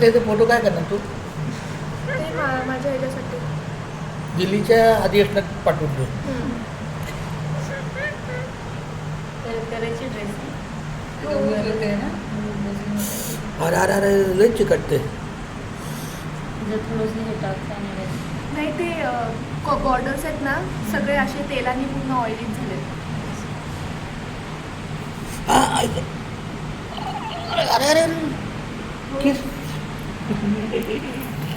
त्याचे फोटो काय करणार तू? ते मा- माझ्या ह्याच्यासाठी. दिल्लीच्या आधी असणार पाठवून देऊ. करायची ड्रेस अरे अरे अरे लय चिकटते. हे आणि नाही ते बॉर्डर्स आहेत ना सगळे असे तेलाने पूर्ण ऑइली झाले. हा, ऐक. अरे अरे किस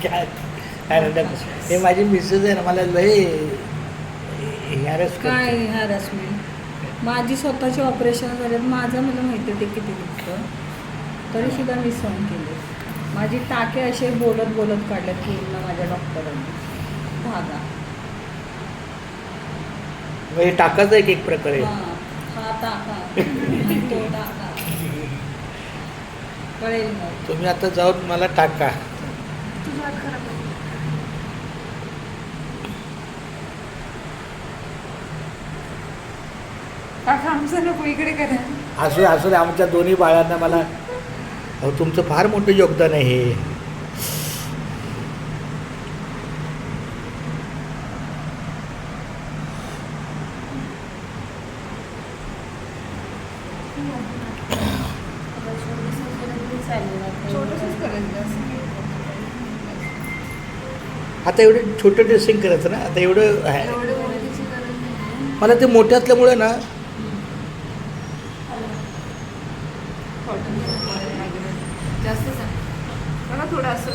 काय? हे माझी मिसेस आहे ना मला लय हॅरस काय हॅरसमेंट माझी स्वतःची ऑपरेशन झाले माझं मला माहिती ते किती दुखतं. तरी सुद्धा मी सहन केले. माझी टाके असे बोलत बोलत काढल्यात पूर्ण माझ्या डॉक्टरांनी धागा. म्हणजे टाकाच एक एक प्रकारे हा हा टाका. तो टाका. कळेल मग. तुम्ही आता जाऊन मला टाका. तुझा हात खराब आहे. काका आमचं नको इकडे करा. असू दे, असू दे आमच्या दोन्ही बाळांना मला अहो तुमचं फार मोठं योगदान आहे हे छोटंसंच करायचं असं काही आता एवढं छोटं ड्रेसिंग करायचं ना आता एवढं मला ते मोठे असल्यामुळे ना जास्त थोडं असं.